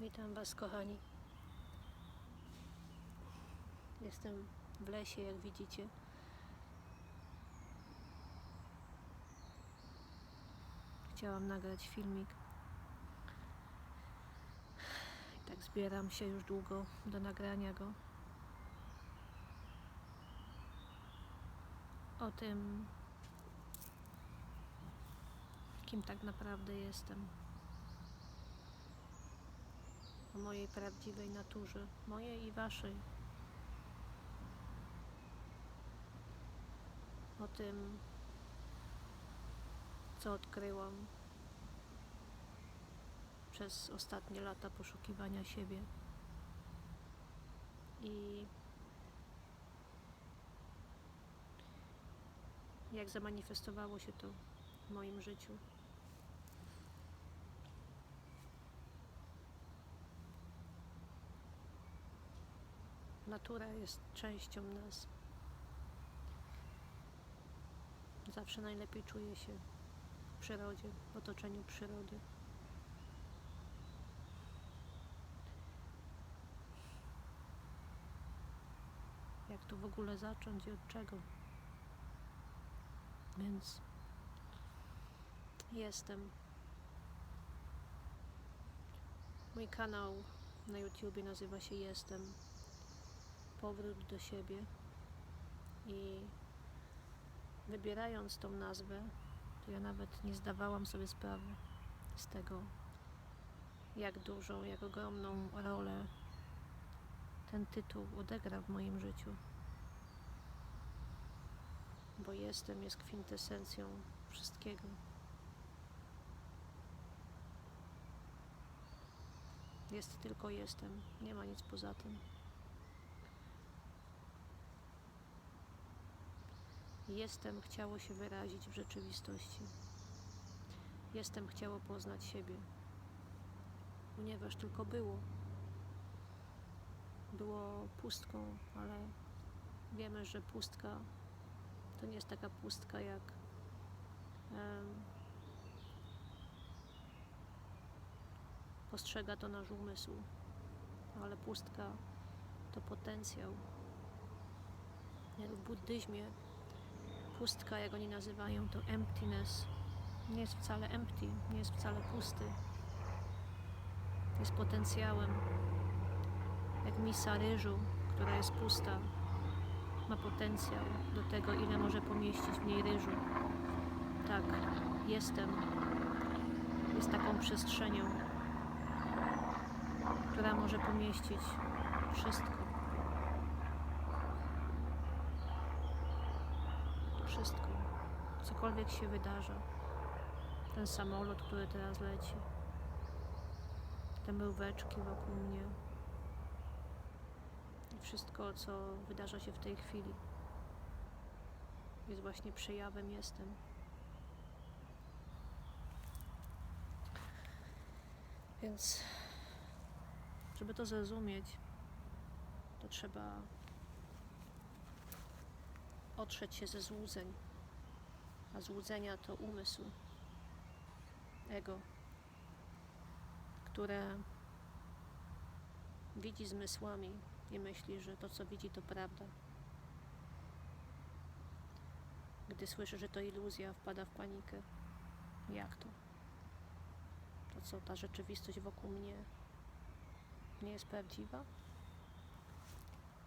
Witam Was, kochani. Jestem w lesie, jak widzicie. Chciałam nagrać filmik. I tak zbieram się już długo do nagrania go. O tym, kim tak naprawdę jestem. O mojej prawdziwej naturze, mojej i waszej. O tym, co odkryłam przez ostatnie lata poszukiwania siebie. I jak zamanifestowało się to w moim życiu. Natura jest częścią nas. Zawsze najlepiej czuję się w przyrodzie, w otoczeniu przyrody. Jak tu w ogóle zacząć i od czego? Więc jestem. Mój kanał na YouTubie nazywa się Jestem powrót do siebie i wybierając tą nazwę, to ja nawet nie zdawałam sobie sprawy z tego, jak dużą, jak ogromną rolę ten tytuł odegra w moim życiu. Bo jestem jest kwintesencją wszystkiego. Jest tylko jestem, nie ma nic poza tym. Jestem chciało się wyrazić w rzeczywistości. Jestem chciało poznać siebie. Ponieważ tylko było. Było pustką, ale wiemy, że pustka to nie jest taka pustka jak em, postrzega to nasz umysł, ale pustka to potencjał. Jak w buddyzmie pustka, jak oni nazywają to emptiness, nie jest wcale empty, nie jest wcale pusty. Jest potencjałem. Jak misa ryżu, która jest pusta, ma potencjał do tego, ile może pomieścić w niej ryżu. Tak, jestem. Jest taką przestrzenią, która może pomieścić wszystko. Wszystko, cokolwiek się wydarza. Ten samolot, który teraz leci, te mróweczki wokół mnie wszystko, co wydarza się w tej chwili, jest właśnie przejawem jestem. Więc, żeby to zrozumieć, to trzeba otrzeć się ze złudzeń. A złudzenia to umysł, ego, które widzi zmysłami i myśli, że to, co widzi, to prawda. Gdy słyszy, że to iluzja, wpada w panikę. Jak to? To co, ta rzeczywistość wokół mnie nie jest prawdziwa?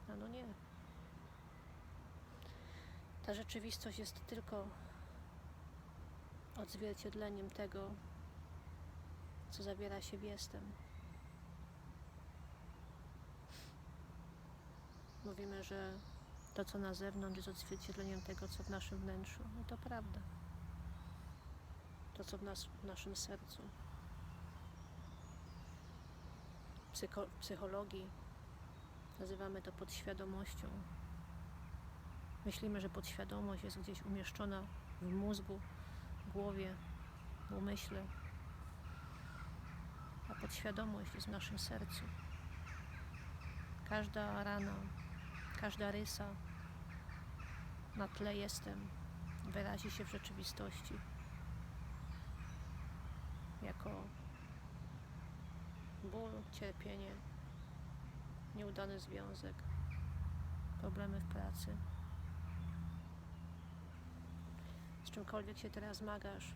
A no nie. Ta rzeczywistość jest tylko odzwierciedleniem tego, co zawiera się w jestem. Mówimy, że to, co na zewnątrz, jest odzwierciedleniem tego, co w naszym wnętrzu. No to prawda. To, co w, nas, w naszym sercu. Psycho, psychologii nazywamy to podświadomością. Myślimy, że podświadomość jest gdzieś umieszczona w mózgu, w głowie, w umyśle, a podświadomość jest w naszym sercu. Każda rana, każda rysa na tle jestem wyrazi się w rzeczywistości jako ból, cierpienie, nieudany związek, problemy w pracy. Z czymkolwiek się teraz zmagasz,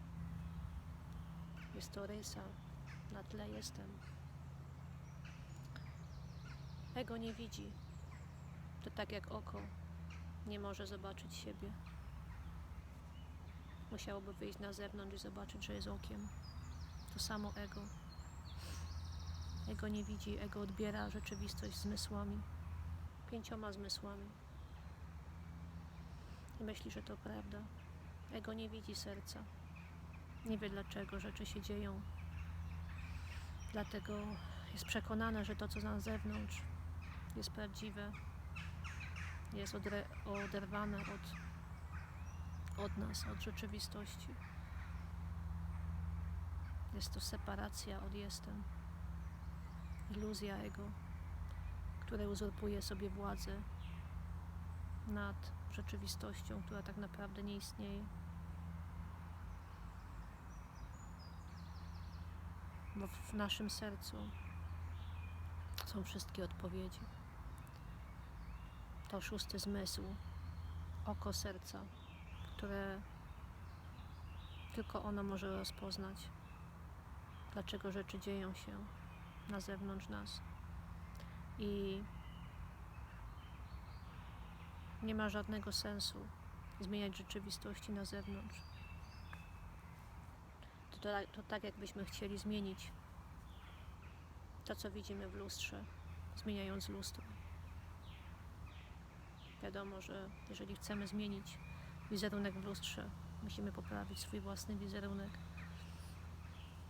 jest to rysa, na tle jestem. Ego nie widzi. To tak jak oko nie może zobaczyć siebie. Musiałoby wyjść na zewnątrz i zobaczyć, że jest okiem. To samo ego. Ego nie widzi, ego odbiera rzeczywistość zmysłami. Pięcioma zmysłami. I myśli, że to prawda. Ego nie widzi serca. Nie wie dlaczego rzeczy się dzieją. Dlatego jest przekonane, że to, co na zewnątrz, jest prawdziwe, jest oderwane od, od nas, od rzeczywistości. Jest to separacja od jestem. Iluzja ego, które uzurpuje sobie władzę nad rzeczywistością, która tak naprawdę nie istnieje. Bo w naszym sercu są wszystkie odpowiedzi. To szósty zmysł, oko serca, które tylko ono może rozpoznać, dlaczego rzeczy dzieją się na zewnątrz nas. I nie ma żadnego sensu zmieniać rzeczywistości na zewnątrz. To, to, to tak, jakbyśmy chcieli zmienić to, co widzimy w lustrze, zmieniając lustro. Wiadomo, że jeżeli chcemy zmienić wizerunek w lustrze, musimy poprawić swój własny wizerunek.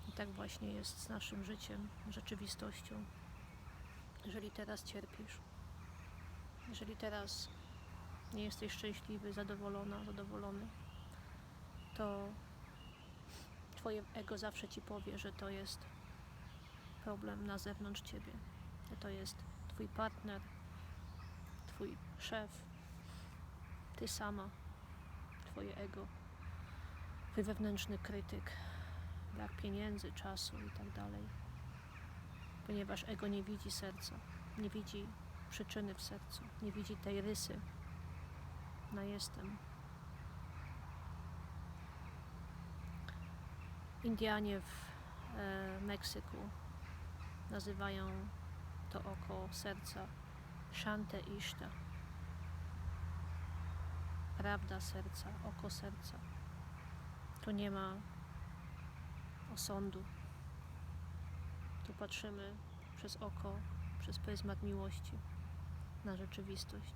I tak właśnie jest z naszym życiem, rzeczywistością. Jeżeli teraz cierpisz, jeżeli teraz nie jesteś szczęśliwy, zadowolona, zadowolony, to Twoje ego zawsze ci powie, że to jest problem na zewnątrz ciebie, że to jest Twój partner, Twój szef, Ty sama, Twoje ego, Twój wewnętrzny krytyk, brak pieniędzy, czasu i tak dalej. Ponieważ ego nie widzi serca, nie widzi przyczyny w sercu, nie widzi tej rysy na jestem. Indianie w e, Meksyku nazywają to oko serca Shante Ishta. Prawda serca, oko serca. Tu nie ma osądu. Tu patrzymy przez oko, przez pryzmat miłości na rzeczywistość.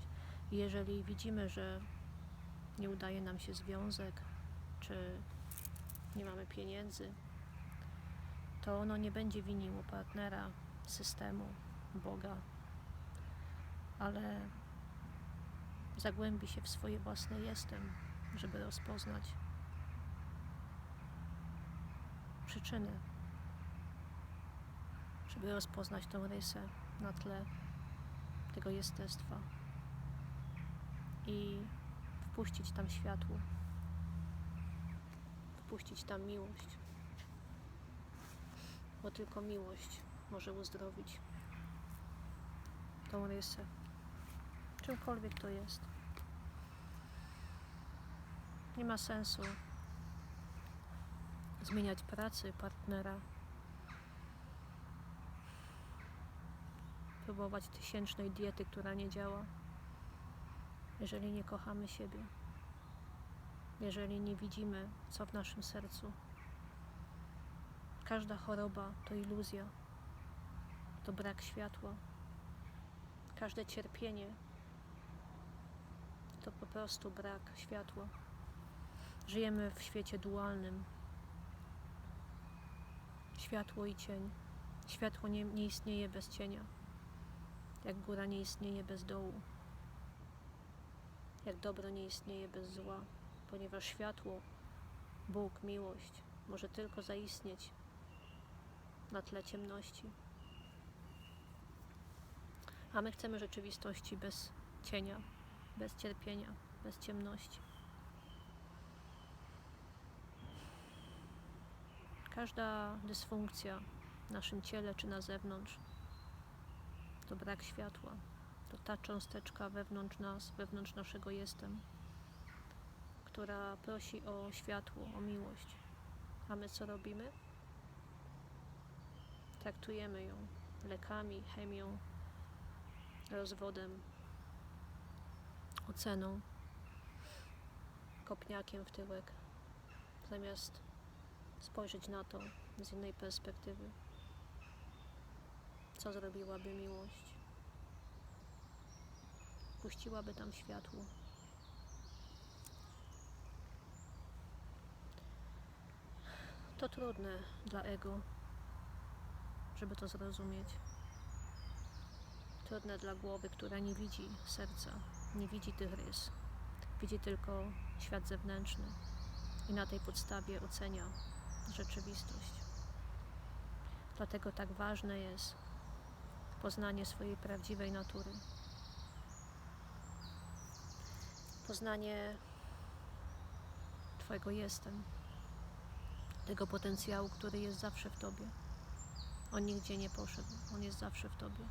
Jeżeli widzimy, że nie udaje nam się związek, czy nie mamy pieniędzy, to ono nie będzie winiło partnera, systemu, Boga, ale zagłębi się w swoje własne jestem, żeby rozpoznać przyczyny, żeby rozpoznać tą rysę na tle tego jestestwa i wpuścić tam światło, wpuścić tam miłość, bo tylko miłość może uzdrowić tą rysę, czymkolwiek to jest. Nie ma sensu zmieniać pracy, partnera, próbować tysięcznej diety, która nie działa, jeżeli nie kochamy siebie, jeżeli nie widzimy, co w naszym sercu. Każda choroba to iluzja, to brak światła. Każde cierpienie to po prostu brak światła. Żyjemy w świecie dualnym. Światło i cień. Światło nie, nie istnieje bez cienia. Jak góra nie istnieje bez dołu. Jak dobro nie istnieje bez zła, ponieważ światło, Bóg, miłość może tylko zaistnieć na tle ciemności. A my chcemy rzeczywistości bez cienia, bez cierpienia, bez ciemności. Każda dysfunkcja w naszym ciele czy na zewnątrz, to brak światła. To ta cząsteczka wewnątrz nas, wewnątrz naszego jestem, która prosi o światło, o miłość. A my co robimy? Traktujemy ją lekami, chemią, rozwodem, oceną, kopniakiem w tyłek, zamiast spojrzeć na to z innej perspektywy. Co zrobiłaby miłość? Puściłaby tam światło. To trudne dla ego, żeby to zrozumieć. Trudne dla głowy, która nie widzi serca, nie widzi tych rys. Widzi tylko świat zewnętrzny i na tej podstawie ocenia rzeczywistość. Dlatego tak ważne jest poznanie swojej prawdziwej natury. Poznanie Twojego jestem, tego potencjału, który jest zawsze w Tobie. On nigdzie nie poszedł, on jest zawsze w Tobie.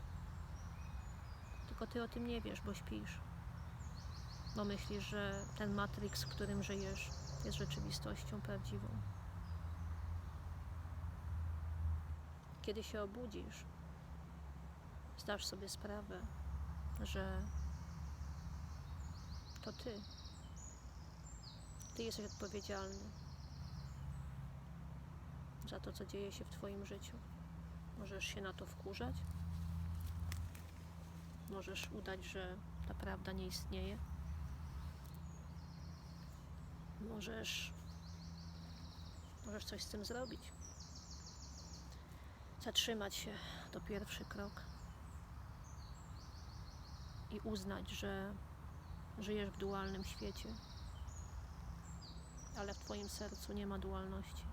Tylko Ty o tym nie wiesz, bo śpisz. Bo myślisz, że ten Matrix, w którym żyjesz, jest rzeczywistością prawdziwą. Kiedy się obudzisz, zdasz sobie sprawę, że to ty. Ty jesteś odpowiedzialny za to, co dzieje się w Twoim życiu. Możesz się na to wkurzać, możesz udać, że ta prawda nie istnieje. Możesz, możesz coś z tym zrobić. Zatrzymać się to pierwszy krok i uznać, że żyjesz w dualnym świecie, ale w Twoim sercu nie ma dualności.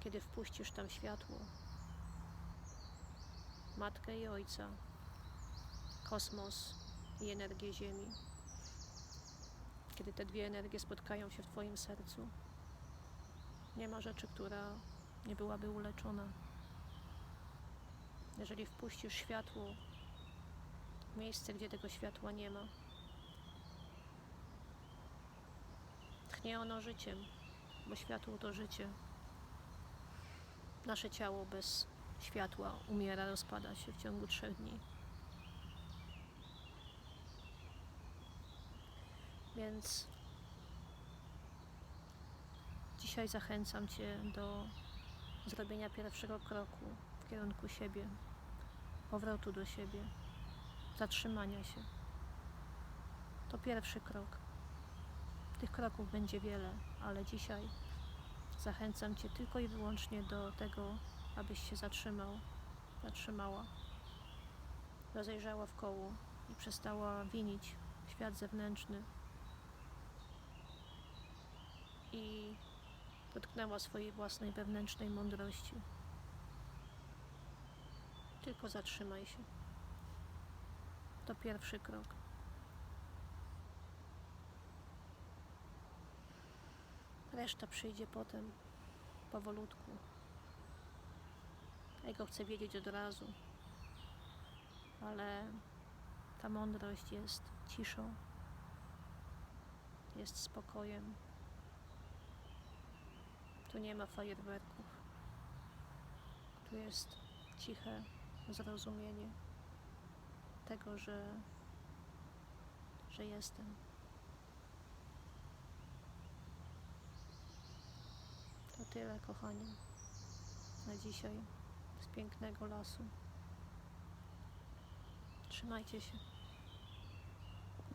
Kiedy wpuścisz tam światło, Matkę i Ojca, kosmos i energię Ziemi, kiedy te dwie energie spotkają się w Twoim sercu, nie ma rzeczy, która nie byłaby uleczona. Jeżeli wpuścisz światło miejsce, gdzie tego światła nie ma, tchnie ono życiem, bo światło to życie. Nasze ciało bez światła umiera, rozpada się w ciągu trzech dni. Więc dzisiaj zachęcam Cię do zrobienia pierwszego kroku w kierunku siebie, powrotu do siebie, zatrzymania się. To pierwszy krok. Tych kroków będzie wiele, ale dzisiaj zachęcam Cię tylko i wyłącznie do tego, abyś się zatrzymał, zatrzymała, rozejrzała w koło i przestała winić świat zewnętrzny i dotknęła swojej własnej wewnętrznej mądrości. Tylko zatrzymaj się. To pierwszy krok. Reszta przyjdzie potem, powolutku. Ego chce wiedzieć od razu, ale ta mądrość jest ciszą, jest spokojem. Tu nie ma fajerwerków. Tu jest ciche zrozumienie tego, że, że jestem. To tyle, kochani, na dzisiaj z pięknego lasu. Trzymajcie się.